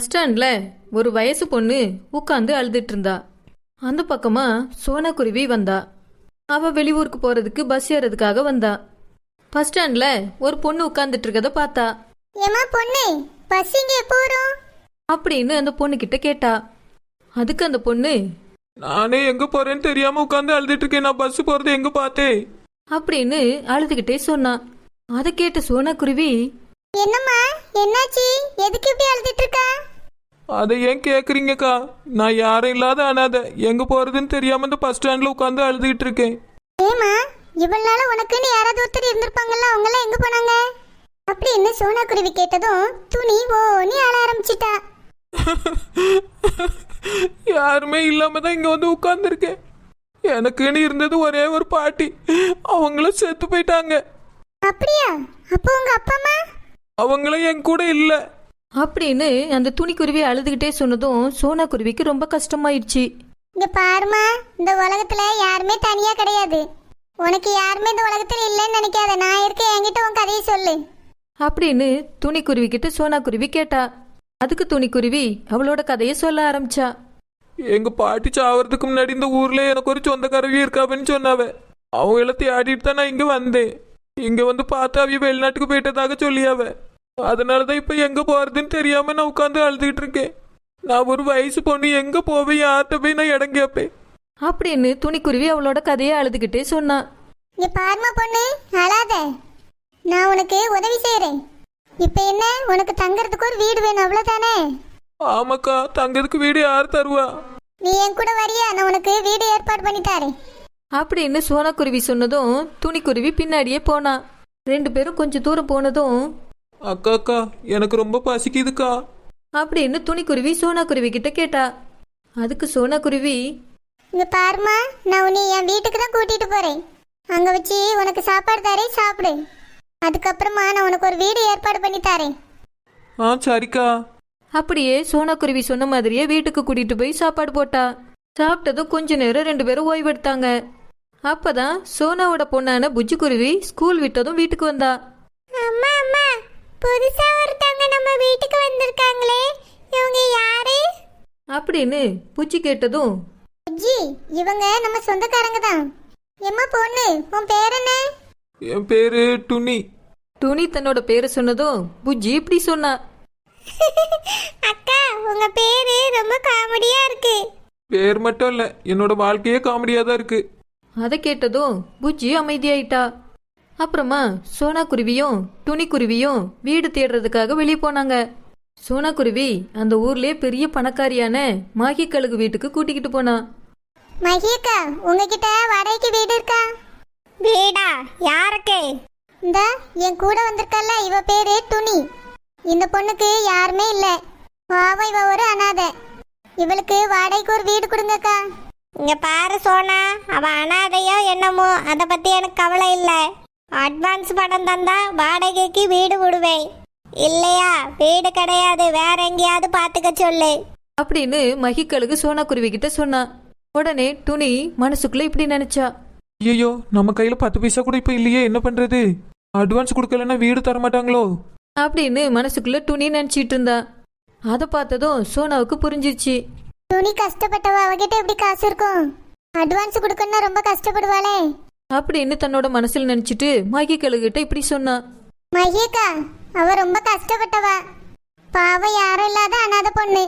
Bus ஸ்டாண்ட்ல ஒரு வயசு பொண்ணு உட்காந்து அழுதுட்டு இருந்தா அந்த பக்கமா சோனாக்குருவி வந்தா. அவ வெளியூருக்கு போறதுக்கு பஸ் ஏறதுக்காக வந்தா. பஸ் ஸ்டாண்ட்ல ஒரு பொண்ணு உட்காந்துட்டு இருக்கத பார்த்தா. ஏமா பொண்ணு பஸ் இங்க வரும்? அப்படின்னு அந்த பொண்ணு கிட்ட. கேட்டா அதுக்கு அந்த பொண்ணு நானே எங்க போறேன்னு தெரியாம உட்காந்து அழுதுட்டு இருக்கேன் நான் பஸ் போறது எங்க பார்த்தேன்? அப்படின்னு அழுதுகிட்டே சொன்னான் அதை கேட்ட சோனாக்குருவி என்னம்மா என்னாச்சு? எதுக்கு இப்படி அழுதுட்டு இருக்கா அதை ஏன் கேக்குறீங்கக்கா? நான் யாரும் இல்லாத அனாதை. எங்க போறதுன்னு தெரியாம இந்த பஸ் ஸ்டாண்ட்ல உட்காந்து அழுதுகிட்டு இருக்கேன். ஏமா இவ்வளவு நாள் உனக்குன்னு யாராவது ஒருத்தர் இருந்திருப்பாங்கல்ல அவங்க எல்லாம் எங்க போனாங்க? அப்படின்னு சோனா குருவி கேட்டதும் துணி ஓனி ஆள ஆரம்பிச்சிட்டா. யாருமே இல்லாம தான் இங்க வந்து உட்கார்ந்துருக்கேன். எனக்குன்னு இருந்தது ஒரே ஒரு பாட்டி. அவங்களும் செத்து போயிட்டாங்க. அப்படியா? அப்போ உங்க அப்பா அம்மா? அவங்களும் என் கூட இல்ல. அப்படின்னு அந்த துணிக்குருவி அழுதுகிட்டே சொன்னதும் சோனாக்குருவிக்கு ரொம்ப கஷ்டமாயிடுச்சு இங்க பாருமா இந்த உலகத்துல யாருமே தனியா கிடையாது. உனக்கு யாருமே இந்த உலகத்துல இல்லைன்னு நினைக்காத. நான் இருக்க என்கிட்ட உன் கதையை சொல்லு. அப்படின்னு துணிக்குருவி கிட்ட சோனாக்குருவி கேட்டா. அதுக்கு துணிக்குருவி அவளோட கதையை சொல்ல ஆரம்பிச்சா. எங்க பாட்டி சாவறதுக்கு முன்னாடி இந்த ஊர்ல எனக்கு ஒரு சொந்தக்காரவி இருக்காவன்னு சொன்னாவ. அவங்கள தேடிட்டு தான் நான் இங்க வந்தேன். இங்க வந்து பார்த்து அவிய வெளிநாட்டுக்கு போயிட்டதாக சொல்லியாவ. அதனாலதான் இப்ப எங்க போறதுன்னு தெரியாம நான் உட்காந்து அழுதுகிட்டு இருக்கேன். நான் ஒரு வயசு பொண்ணு எங்க போவேன்? யார்கிட்ட போய் நான் இடம் கேட்பேன் அப்படின்னு துணிக்குருவி அவளோட கதையை அழுதுகிட்டே சொன்னா. இங்க பாருமா பொண்ணு அழாத. நான் உனக்கு உதவி செய்யறேன் இப்ப என்ன? உனக்கு தங்கறதுக்கு ஒரு வீடு வேணும் அவ்வளவுதானே? ஆமாக்கா தங்கறதுக்கு வீடு யார் தருவா? நீ என் கூட வரியா? நான் உனக்கு வீடு ஏற்பாடு பண்ணி தரேன். அப்படின்னு சோனாக்குருவி சொன்னதும் துணிக்குருவி பின்னாடியே போனா. ரெண்டு பேரும் கொஞ்சம் தூரம் போனதும் அக்கா அக்கா எனக்கு ரொம்ப பசிக்குதுக்கா. அப்படின்னு துணிக்குருவி சோனாக்குருவி கிட்ட கேட்டா. அதுக்கு சோனாக்குருவி இங்க பாருமா நான் உன்னை என் வீட்டுக்கு தான் கூட்டிட்டு போறேன். அங்க வச்சு உனக்கு சாப்பாடு தரேன் சாப்பிடு. அதுக்கப்புறமா நான் உனக்கு ஒரு வீடு ஏற்பாடு பண்ணி தரேன். ஆ சரிக்கா. அப்படியே சோனாக்குருவி சொன்ன மாதிரியே வீட்டுக்கு கூட்டிட்டு போய் சாப்பாடு போட்டா. சாப்பிட்டதும் கொஞ்ச நேரம் ரெண்டு பேரும் ஓய்வெடுத்தாங்க. அப்பதான் சோனாவோட பொண்ணான புஜ்ஜிக்குருவி ஸ்கூல் விட்டதும் வீட்டுக்கு வந்தா. புதுசா ஒருத்தவங்க நம்ம வீட்டுக்கு வந்திருக்காங்களே. இவங்க யாரு? அப்படின்னு புஜ்ஜி கேட்டதும் ஜி இவங்க நம்ம சொந்தக்காரங்க தான் எம்மா பொண்ணு உன் பேர் என்ன? என் பேரு டுனி. துணி தன்னோட பேரை சொன்னதும் புஜ்ஜி இப்படி சொன்னா. அக்கா உங்க பேரு ரொம்ப காமெடியா இருக்கு. பேர் மட்டும் இல்ல என்னோட வாழ்க்கையே காமெடியா தான் இருக்கு. அதை கேட்டதும் புஜ்ஜி அமைதியாயிட்டா. அப்புறமா சோனா குருவியும் துணி குருவியும் வீடு தேடுறதுக்காக வெளியே போனாங்க. சோனா குருவி அந்த ஊர்லயே பெரிய பணக்காரியான மாகி கழுகு வீட்டுக்கு கூட்டிக்கிட்டு போனா. மகியக்கா உங்ககிட்ட வாடகைக்கு வீடு இருக்கா? வீடா? யாருக்கு? இந்த என் கூட வந்திருக்கல்ல இவ பேரு துணி. இந்த பொண்ணுக்கு யாருமே இல்ல. பாவம் இவ ஒரு அனாதை. இவளுக்கு வாடகைக்கு ஒரு வீடு கொடுங்கக்கா இங்க பாரு சோனா அவ அனாதையோ என்னமோ அதை பத்தி எனக்கு கவலை இல்லை. அட்வான்ஸ் பணம் தந்தா வாடகைக்கு வீடு விடுவேன். இல்லையா? வீடு கிடையாது. வேற எங்கேயாவது பார்த்துக்க சொல்லு. அப்படின்னு மகிக்கழுகு சோனா குருவி கிட்ட சொன்னா. உடனே துணி மனசுக்குள்ள இப்படி நினைச்சா. ஐயோ நம்ம கையில பத்து பைசா கூட இப்ப இல்லையே என்ன பண்றது? அட்வான்ஸ் கொடுக்கலன்னா வீடு தர மாட்டாங்களோ? அப்படின்னு மனசுக்குள்ள துணி நினைச்சிட்டு இருந்தா. அதை பார்த்ததும் சோனாவுக்கு புரிஞ்சிருச்சு. துணி கஷ்டப்பட்டவ அவகிட்ட எப்படி காசு இருக்கும்? அட்வான்ஸ் கொடுக்கணும்னா ரொம்ப கஷ்டப்படுவாளே. அப்படின்னு தன்னோட மனசுல நினைச்சிட்டு மகி கழுகிட்ட இப்படி சொன்னா. மகியக்கா அவ ரொம்ப கஷ்டப்பட்டவ. பாவம் யாரும் இல்லாத அனாதை பொண்ணு.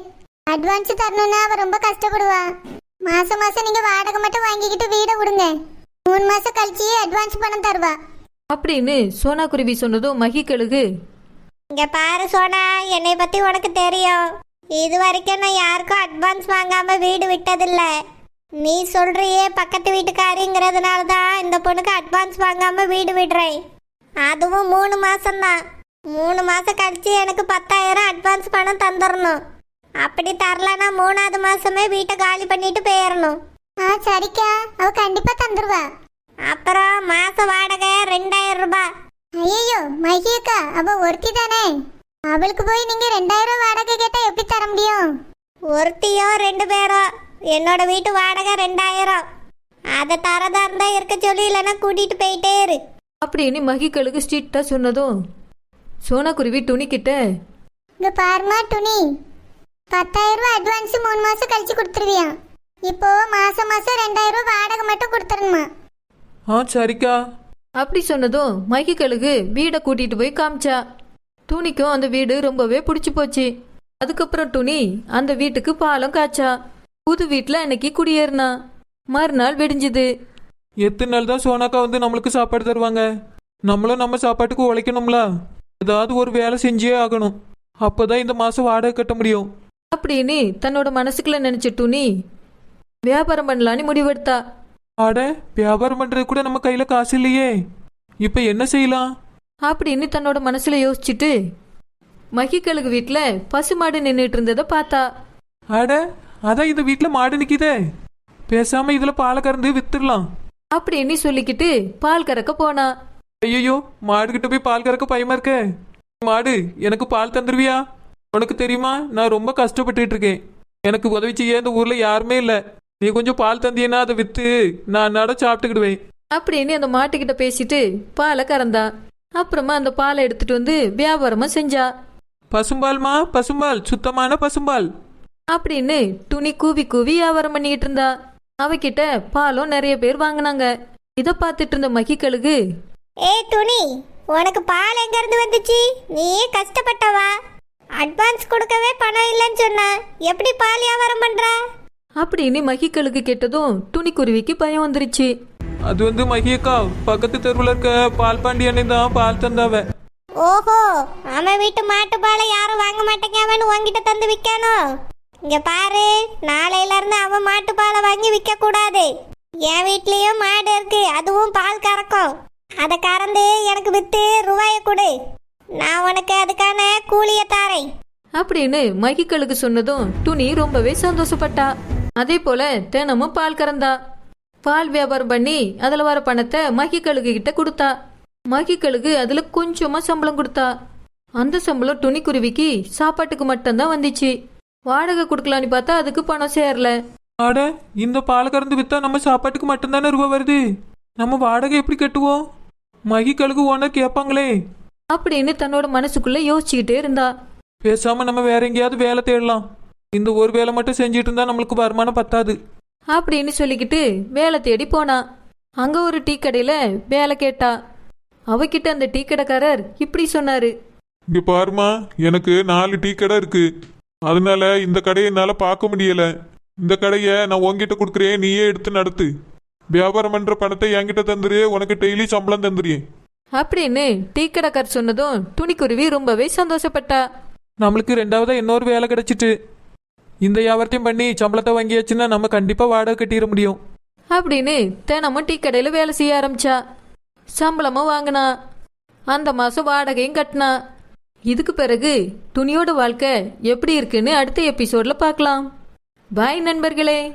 அட்வான்ஸ் தரணும்னா அவ ரொம்ப கஷ்டப்படுவா. மாசம் மாசம் நீங்க வாடகை மட்டும் வாங்கிக்கிட்டு வீடை விடுங்க. மூணு மாசம் கழிச்சு அட்வான்ஸ் பணம் தருவா. அப்படின்னு சோனா குருவி சொன்னதும் மகி கழுகு இங்க பாரு சோனா என்னை பத்தி உனக்கு தெரியும். இது வரைக்கும் நான் யாருக்கும் அட்வான்ஸ் வாங்காம வீடு விட்டதில்ல. நீ சொல்றியே பக்கத்து வீட்டுக்காரிங்கிறதுனால தான் இந்த பொண்ணுக்கு அட்வான்ஸ் வாங்காம வீடு விடுறேன். அதுவும் மூணு மாசம்தான். மூணு மாசம் கழிச்சு எனக்கு பத்தாயிரம் அட்வான்ஸ் பணம் தந்துடணும் அப்படி தரலனா மூணாவது மாசமே வீட்டை காலி பண்ணிட்டு போயிடணும் ஆ சரிக்கா. அவ கண்டிப்பா தந்துருவா. அப்புறம் மாச வாடகை ரெண்டாயிரம் ரூபாய். ஐயோ மகியக்கா அவ ஒருத்தி தானே அவளுக்கு போய் நீங்க ரெண்டாயிரம் வாடகை கேட்டா எப்படி தர முடியும்? ஒருத்தியோ ரெண்டு பேரோ? என்னோட வீட்டு வாடகை ரெண்டாயிரம். அதை தரதா இருந்தா இருக்க சொல்லி இல்லைன்னா கூட்டிட்டு போயிட்டே இரு. அப்படின்னு மகி கழுகு ஸ்ட்ரிக்டா சொன்னதும் சோனா குருவி துணி கிட்ட இங்க பாருமா துணி. பத்தாயிரம் ரூபாய் அட்வான்ஸ் மூணு மாசம் கழிச்சு கொடுத்துருவியாம் இப்போ மாசம் மாசம் ரெண்டாயிரம் ரூபாய் வாடகை மட்டும் கொடுத்துருணுமா ஆ சரிக்கா. அப்படி சொன்னதும் மகி கழுகு வீடை கூட்டிட்டு போய் காமிச்சா. துணிக்கும் அந்த வீடு ரொம்பவே பிடிச்சு போச்சு. அதுக்கப்புறம் துணி அந்த வீட்டுக்கு பாலம் காய்ச்சா. புது வீட்டில் அன்னைக்கு குடியேறினா? மறுநாள் வெடிஞ்சுது. எத்தனை நாள் தான் சோனாக்கா வந்து நம்மளுக்கு சாப்பாடு தருவாங்க? நம்மளும் நம்ம சாப்பாட்டுக்கு உழைக்கணும்ல? ஏதாவது ஒரு வேலை செஞ்சே ஆகணும். அப்போதான் இந்த மாதம் வாடகை கட்ட முடியும். அப்படின்னு தன்னோட மனசுக்குள்ள நினைச்ச துணி வியாபாரம் பண்ணலான்னு முடிவெடுத்தா. அட வியாபாரம் பண்ணுறது கூட நம்ம கையில் காசு இல்லையே. இப்போ என்ன செய்யலாம்? அப்படின்னு தன்னோட மனசுல யோசிச்சுட்டு மகிக்கழுகு வீட்டில் பசுமாடு நின்றுட்டு இருந்ததை பார்த்தா. அட அதான் இந்த வீட்டில் மாடு நிற்கிதே பேசாமல் இதில் பாலை கறந்து வித்துடலாம். அப்படின்னு சொல்லிக்கிட்டு பால் கறக்க போனா. ஐயோ மாடுகிட்ட போய் பால் கறக்க பயமா இருக்க. மாடு எனக்கு பால் தந்துருவியா? உனக்கு தெரியுமா நான் ரொம்ப கஷ்டப்பட்டுட்டு இருக்கேன். எனக்கு உதவி செய்ய இந்த ஊர்ல யாருமே இல்லை. நீ கொஞ்சம் பால் தந்தியன்னா அதை வித்து நான் அன்னாட சாப்பிட்டுக்கிடுவேன். அப்படின்னு அந்த மாட்டுக்கிட்ட பேசிட்டு பாலை கறந்தா. அப்புறமா அந்த பாலை எடுத்துட்டு வந்து வியாபாரமா செஞ்சா. பசும்பால்மா பசும்பால் சுத்தமான பசும்பால். அப்படின்னு துணி கூவி கூவி வியாபாரம் பண்ணிக்கிட்டு இருந்தா. அவகிட்ட பாலும் நிறைய பேர் வாங்கினாங்க. இதை பார்த்துட்டு இருந்த மகிக்கழுகு ஏய் துணி உனக்கு பால் எங்க இருந்து வந்துச்சு? நீயே கஷ்டப்பட்டவா அட்வான்ஸ் கொடுக்கவே பணம் இல்லைன்னு சொன்ன. எப்படி பால் வியாபாரம் பண்ற? அப்படின்னு மகிக்கழுகு கேட்டதும் துணிக்குருவிக்கு பயம் வந்துருச்சு. அது வந்து மகியக்கா பக்கத்து தெருவில் இருக்க பால் பாண்டி அண்ணன் தான் பால் தந்தாவ. ஓஹோ அவன் வீட்டு மாட்டு பாலை யாரும் வாங்க மாட்டேங்கவன்னு உன்கிட்ட தந்து விற்கணும் இங்க பாரு நாளையில இருந்து அவன் மாட்டு பாலை வாங்கி விற்க கூடாது என் வீட்லயும் மாடு இருக்கு அதுவும் பால் கறக்கும். அதை கறந்து எனக்கு வித்து ரூபாய கொடு. நான் உனக்கு அதுக்கான கூலியை தாரேன். அப்படின்னு மகிக்கழுகு சொன்னதும் துணி ரொம்பவே சந்தோஷப்பட்டா. அதே போல தினமும் பால் கறந்தா. பால் வியாபாரம் பண்ணி அதுல வர பணத்தை மகிக்கழுகு கிட்ட கொடுத்தா. மகிக்கழுகு அதுல கொஞ்சமா சம்பளம் கொடுத்தா. அந்த சம்பளம் துணிக்குருவிக்கு சாப்பாட்டுக்கு மட்டும்தான் வந்துச்சு. வாடகை கொடுக்கலான்னு பார்த்தா அதுக்கு பணம் சேரல. அட இந்த பால் கறந்து வித்தா நம்ம சாப்பாட்டுக்கு மட்டும்தானே ரூபா வருது? நம்ம வாடகை எப்படி கட்டுவோம்? மகி கழுகு ஓனர் கேட்பாங்களே. அப்படின்னு தன்னோட மனசுக்குள்ள யோசிச்சுக்கிட்டே இருந்தா. பேசாம நம்ம வேற எங்கேயாவது வேலை தேடலாம். இந்த ஒரு வேலை மட்டும் செஞ்சுட்டு இருந்தா நம்மளுக்கு வருமானம் பத்தாது. அப்படின்னு சொல்லிக்கிட்டு வேலை தேடி போனா. அங்க ஒரு டீ கடையில வேலை கேட்டா. அவகிட்ட அந்த டீ கடைக்காரர் இப்படி சொன்னாரு. இங்க பாருமா எனக்கு நாலு டீ கடை இருக்கு. அதனால இந்த கடையை என்னால பார்க்க முடியல. இந்த கடையை நான் உன்கிட்ட கொடுக்குறேன் நீயே எடுத்து நடத்து. வியாபாரம் பண்ற பணத்தை என்கிட்ட தந்துரு உனக்கு டெய்லி சம்பளம் தந்துடுறேன் அப்படின்னு டீ கடைக்காரர் சொன்னதும் துணிக்குருவி ரொம்பவே சந்தோஷப்பட்டா. நம்மளுக்கு ரெண்டாவதா இன்னொரு வேலை கிடைச்சிட்டு. இந்த வியாபாரத்தையும் பண்ணி சம்பளத்தை வாங்கியாச்சுன்னா நம்ம கண்டிப்பா வாடகை கட்டிட முடியும். அப்படின்னு தினமும் டீ கடையில வேலை செய்ய ஆரம்பிச்சா. சம்பளமும் வாங்கினா. அந்த மாசம் வாடகையும் கட்டினா. இதுக்கு பிறகு துணியோட வாழ்க்கை எப்படி இருக்குன்னு அடுத்த எபிசோட்ல பார்க்கலாம். பாய் நண்பர்களே.